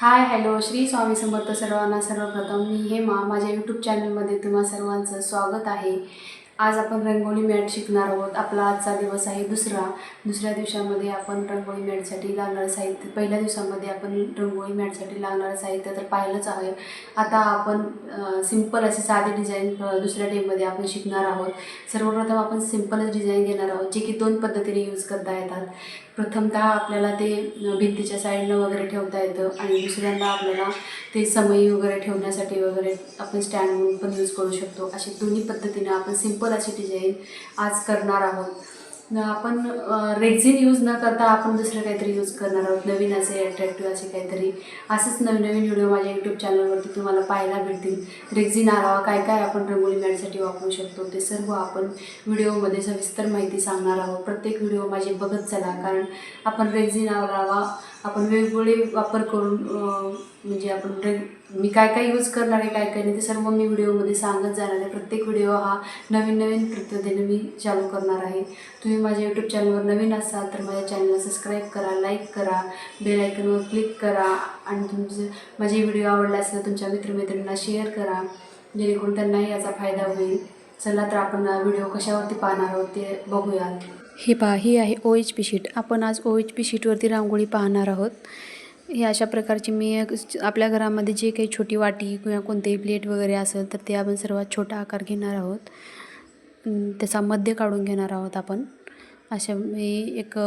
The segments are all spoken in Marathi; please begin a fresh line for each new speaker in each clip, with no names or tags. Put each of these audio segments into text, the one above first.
हाय हॅलो श्री स्वामी समर्थ सर्वांना सर्वप्रथम मी हेमा माझ्या यूट्यूब चॅनलमध्ये तुम्हा सर्वांचं स्वागत आहे. आज आपण रंगोळी मॅट शिकणार आहोत. आपला आजचा दिवस आहे दुसरा. दुसऱ्या दिवसामध्ये आपण रंगोळी मॅटसाठी लागणारं साहित्य पहिल्या दिवसामध्ये आपण रंगोळी मॅटसाठी लागणारं साहित्य तर पाहिलंच आहे. आता आपण सिंपल असे साधे डिझाईन दुसऱ्या डेमध्ये आपण शिकणार आहोत. सर्वप्रथम आपण सिंपलच डिझाईन घेणार आहोत जे की दोन पद्धतीने यूज करता येतात. प्रथमतः आपल्याला ते भिंतीच्या साईडनं वगैरे ठेवता येतं आणि दुसऱ्यांदा आपल्याला ते समई वगैरे ठेवण्यासाठी वगैरे आपण स्टँड म्हणून पण यूज करू शकतो. अशी दोन्ही पद्धतीने आपण सिंपल अशी डिझाईन आज करणार आहोत. आपण रेझिन यूज न करता आपण दुसरं काहीतरी यूज करणार आहोत. नवीन असे अट्रॅक्टिव्ह असे काहीतरी. असेच नवीन नवीन व्हिडिओ माझ्या यूट्यूब चॅनलवरती तुम्हाला पाहायला भेटतील. रेक्झिन आलावा काय काय आपण रंगोळी मॅटसाठी वापरू शकतो ते सर्व आपण व्हिडिओमध्ये सविस्तर माहिती सांगणार आहोत. प्रत्येक व्हिडिओ माझे बघत चला कारण आपण रेक्झिन आलावा आपण वेगवेगळे वापर करून म्हणजे आपण मी काय काय यूज करणार आहे काय काय नाही ते सर्व मी व्हिडिओमध्ये सांगत जाणार आहे. प्रत्येक व्हिडिओ हा नवीन नवीन पद्धतीने मी चालू करणार आहे. तुम्ही माझ्या यूट्यूब चॅनलवर नवीन असाल तर माझ्या चॅनलला सबस्क्राईब करा लाईक करा बेल आयकनवर क्लिक करा आणि तुमचे माझे व्हिडिओ आवडला असेल तर तुमच्या मित्रमैत्रिणींना शेअर करा. जेणेकरून त्यांनाही याचा फायदा होईल. चला तर आपण व्हिडिओ कशावरती पाहणार आहोत ते बघूयात. हे पहा ही आहे ओ एच पी शीट आपण आज ओ एच पी शीटवरती रांगोळी पाहणार आहोत. हे अशा प्रकारची मी आपल्या घरामध्ये जे काही छोटी वाटी किंवा कोणतेही प्लेट वगैरे असेल तर ते आपण सर्वात छोटा आकार घेणार आहोत. त्याचा मध्य काढून घेणार आहोत आपण. अशा मी एक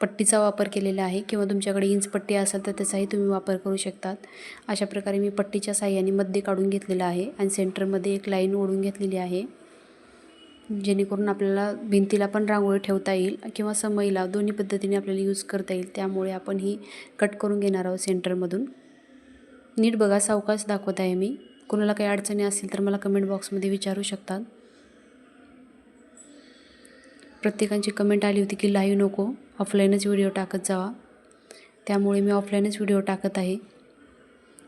पट्टीचा वापर केलेला आहे किंवा तुमच्याकडे इंच पट्टी असेल तर त्याचाही तुम्ही वापर करू शकतात. अशा प्रकारे मी पट्टीच्या साह्याने मध्य काढून घेतलेलं आहे आणि सेंटरमध्ये एक लाईन ओढून घेतलेली आहे. जेणेकरून आपल्याला भिंतीला पण रांगोळी ठेवता येईल किंवा समईला दोन्ही पद्धतीने आपल्याला यूज करता येईल. त्यामुळे आपण ही कट करून घेणार आहोत सेंटरमधून. नीट बघा सावकाश दाखवत आहे मी. कोणाला काही अडचणी असतील तर मला कमेंट बॉक्समध्ये विचारू शकतात प्रत्येकांची कमेंट आली होती की लाईव्ह नको ऑफलाईनच व्हिडिओ टाकत जावा. त्यामुळे मी ऑफलाईनच व्हिडिओ टाकत आहे.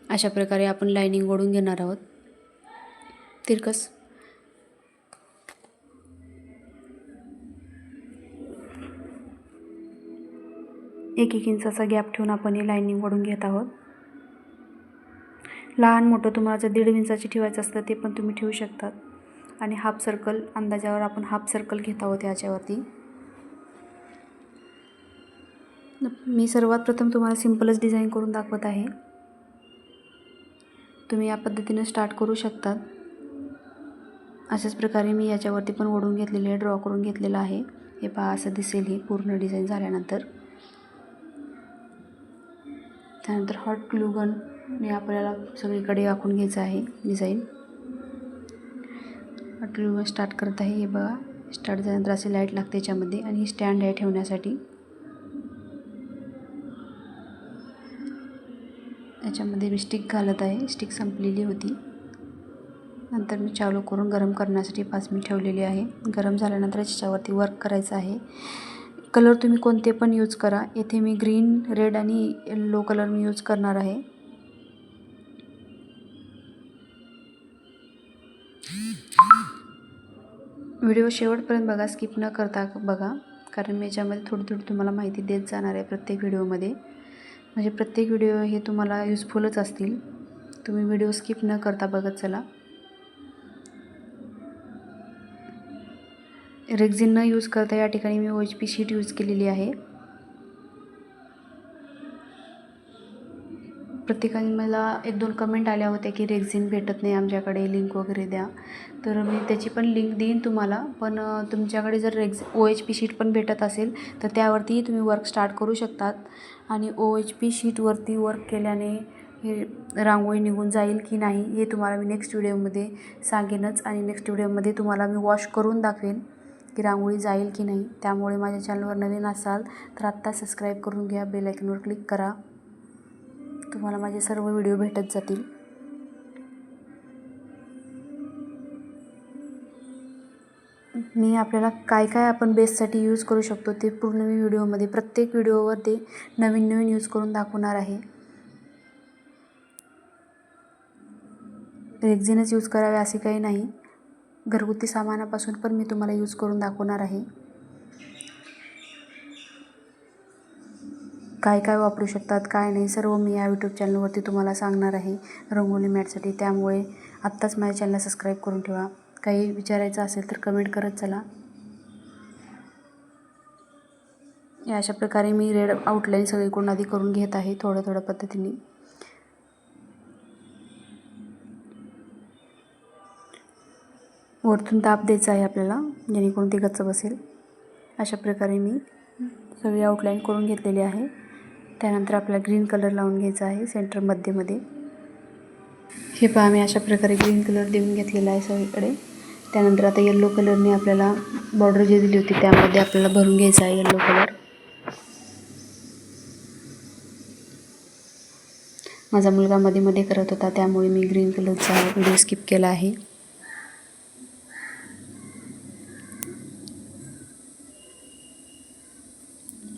अशा प्रकारे आपण लाईनिंग ओढून घेणार आहोत. तिरकस. एक एक इंचाचा गॅप ठेवून आपण ही लाईनिंग ओढून घेत आहोत. लहान मोठं तुम्हाला जर दीड इंचाची ठेवायचं असतं ते पण तुम्ही ठेवू शकतात. आणि हाफ सर्कल अंदाजावर आपण हाफ सर्कल घेत आहोत याच्यावरती. मी सर्वात प्रथम तुम्हाला सिम्पलच डिझाईन करून दाखवत आहे. तुम्ही या पद्धतीनं स्टार्ट करू शकतात. अशाच प्रकारे मी याच्यावरती पण ओढून घेतलेले आहे ड्रॉ करून घेतलेलं आहे. हे पहा असं दिसेल ही पूर्ण डिझाईन झाल्यानंतर. त्यानंतर हॉट ग्लूगनने आपल्याला सगळीकडे आखून घ्यायचं आहे डिझाईन. हॉट ग्लूगन स्टार्ट करत आहे हे बघा. स्टार्ट झाल्यानंतर असे लाइट लागते याच्यामध्ये आणि ही स्टँड आहे ठेवण्यासाठी. याच्यामध्ये मी स्टिक घालत आहे स्टिक संपलेली होती. नंतर मी चालू करून गरम करण्यासाठी पाच मिनिट ठेवलेली आहे. गरम झाल्यानंतर याच्यावरती वर्क करायचं आहे. कलर तुम्ही कोणते पण यूज करा. येथे मी ग्रीन रेड आणि येल्लो कलर मी यूज करणार आहे. व्हिडिओ शेवटपर्यंत बघा स्किप न करता बघा कारण मी याच्यामध्ये थोडी थोडी तुम्हाला माहिती देत जाणार आहे प्रत्येक व्हिडिओमध्ये. म्हणजे प्रत्येक व्हिडिओ हे तुम्हाला युजफुलच असतील. तुम्ही व्हिडिओ स्किप न करता बघत चला. रेक्झिन न यूज करता या ठिकाणी मी O H P sheet use केलेली आहे. प्रत्येकाने मला एक दोन कमेंट आल्या होत्या की रेक्झिन भेटत नाही आमच्याकडे लिंक वगैरे द्या. तर मी त्याची पण लिंक देईन तुम्हाला. पण तुमच्याकडे जर रेक्झ ओ एच पी शीट पण भेटत असेल तर त्यावरतीही तुम्ही वर्क स्टार्ट करू शकतात. आणि ओ एच पी शीटवरती वर्क केल्याने हे रांगोळी निघून जाईल की नाही हे तुम्हाला मी नेक्स्ट व्हिडिओमध्ये सांगेनच. आणि नेक्स्ट व्हिडिओमध्ये तुम्हाला मी वॉश करून दाखवेन. की रांगोळी जाईल की नाही त्यामुळे माझ्या चॅनलवर नवीन असाल तर आत्ता सबस्क्राईब करून घ्या बेल आयकनवर क्लिक करा. तुम्हाला माझे सर्व व्हिडिओ भेटत जातील. मी आपल्याला काय काय आपण बेससाठी यूज करू शकतो ते पूर्ण मी व्हिडिओमध्ये प्रत्येक व्हिडिओवर ते नवीन नवीन यूज करून दाखवणार आहे. रेक्झिनच यूज करावे असे काही नाही. घरगुती सामानापासून पण मी तुम्हाला यूज करून दाखवणार आहे. काय काय वापरू शकतात काय नाही सर्व मी या यूट्यूब चॅनलवरती तुम्हाला सांगणार आहे. रंगोली मॅटसाठी त्यामुळे आत्ताच माझ्या चॅनलला सबस्क्राईब करून ठेवा. काही विचारायचं असेल तर कमेंट करत चला. या अशा प्रकारे मी रेड आउटलाईन सगळीकडून आधी करून घेत आहे थोड्या थोड्या पद्धतीने. वरतून ताप द्यायचा आहे आपल्याला जेणेकरून ते गच्च बसेल. अशा प्रकारे मी सगळी आउटलाईन करून घेतलेली आहे. त्यानंतर आपल्याला ग्रीन कलर लावून घ्यायचा आहे सेंटर मध्येमध्ये हे पहा मी अशा प्रकारे ग्रीन कलर देऊन घेतलेला आहे सगळीकडे. त्यानंतर आता येल्लो कलरने आपल्याला बॉर्डर जी दिली होती त्यामध्ये आपल्याला भरून घ्यायचा आहे येल्लो कलर माझा मुलगा मध्ये मध्ये करत होता त्यामुळे मी ग्रीन कलरचा व्हिडिओ स्किप केला आहे.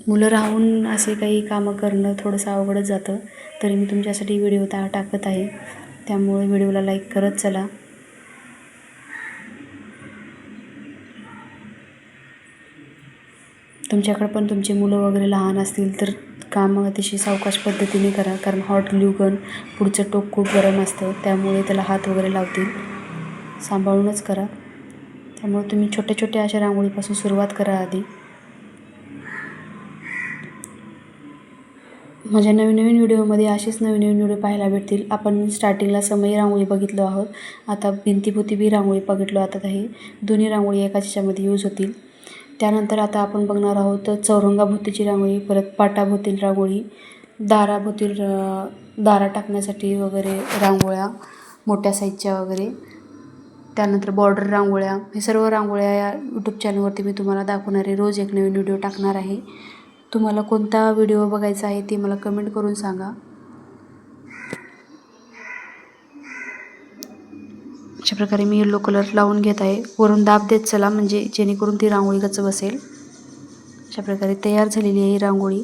मुलं राहून असे काही कामं करणं थोडंसं अवघडच जातं. तरी मी तुमच्यासाठी व्हिडिओ ता टाकत आहे. त्यामुळे व्हिडिओला लाईक करत चला. तुमच्याकडे पण तुमचे मुलं वगैरे लहान असतील तर काम अतिशय सावकाश पद्धतीने करा. कारण हॉट ग्लू गन पुढचं टोक खूप गरम असतं. त्यामुळे त्याला हात वगैरे लावतील. सांभाळूनच करा. त्यामुळे तुम्ही छोट्या छोट्या अशा रांगोळीपासून सुरुवात करा आधी. माझ्या नवीन नवीन व्हिडिओमध्ये असेच नवीन नवीन व्हिडिओ पाहायला भेटतील. आपण स्टार्टिंगला समयी रांगोळी बघितलो आहोत. आता भिंतीभोवती बी रांगोळी बघितलो आता हे दोन्ही रांगोळी एकाच ह्याच्यामध्ये यूज होतील. त्यानंतर आता आपण बघणार आहोत चौरंगाभोवतीची रांगोळी परत पाटाभोवतील रांगोळी दाराभोवतील दारा टाकण्यासाठी वगैरे रांगोळ्या मोठ्या साईजच्या वगैरे. त्यानंतर बॉर्डर रांगोळ्या. हे सर्व रांगोळ्या या यूट्यूब चॅनलवरती मी तुम्हाला दाखवणार आहे. रोज एक नवीन व्हिडिओ टाकणार आहे. तुम्हाला कोणता व्हिडिओ बघायचा आहे ते मला कमेंट करून सांगा. अशा प्रकारे मी येल्लो कलर लावून घेत आहे. वरून दाब देत चला म्हणजे जेणेकरून ती रांगोळी कच बसेल अशा प्रकारे तयार झालेली आहे ही रांगोळी.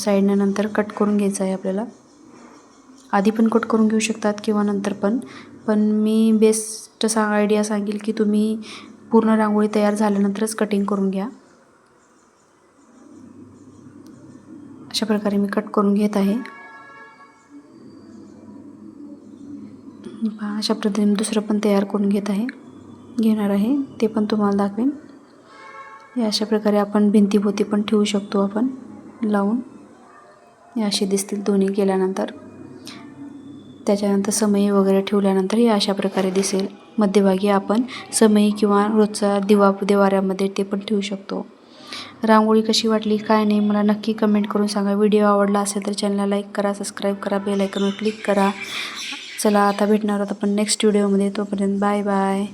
साईडनं नंतर कट करून घ्यायचं आहे आपल्याला. आधी पण कट करून घेऊ शकतात किंवा नंतर पण. पण मी बेस्ट सांग आयडिया सांगेल की तुम्ही पूर्ण रांगोळी तयार झाल्यानंतरच कटिंग करून घ्या. अशा प्रकारे मी कट करून घेत आहे. पहा अशा पद्धतीने दुसरं पण तयार करून घेत आहे. घेणार आहे ते पण तुम्हाला दाखवेन. या अशा प्रकारे आपण भिंतीभोवती पण ठेवू शकतो आपण लावून. या असे दिसतील दोन्ही केल्यानंतर. त्याच्यानंतर समई वगैरे ठेवल्यानंतर हे अशा प्रकारे दिसेल. मध्यभागी आपण समयी किंवा रोजचा दिवा देवाऱ्यामध्ये ते पण ठेवू शकतो. रांगोळी कशी वाटली काय नाही मला नक्की कमेंट करून सांगा. व्हिडिओ आवडला असेल तर चॅनलला लाईक करा सबस्क्राईब करा बेल आयकनवर क्लिक करा. चला आता भेटणार आहोत आपण नेक्स्ट व्हिडिओमध्ये तोपर्यंत बाय बाय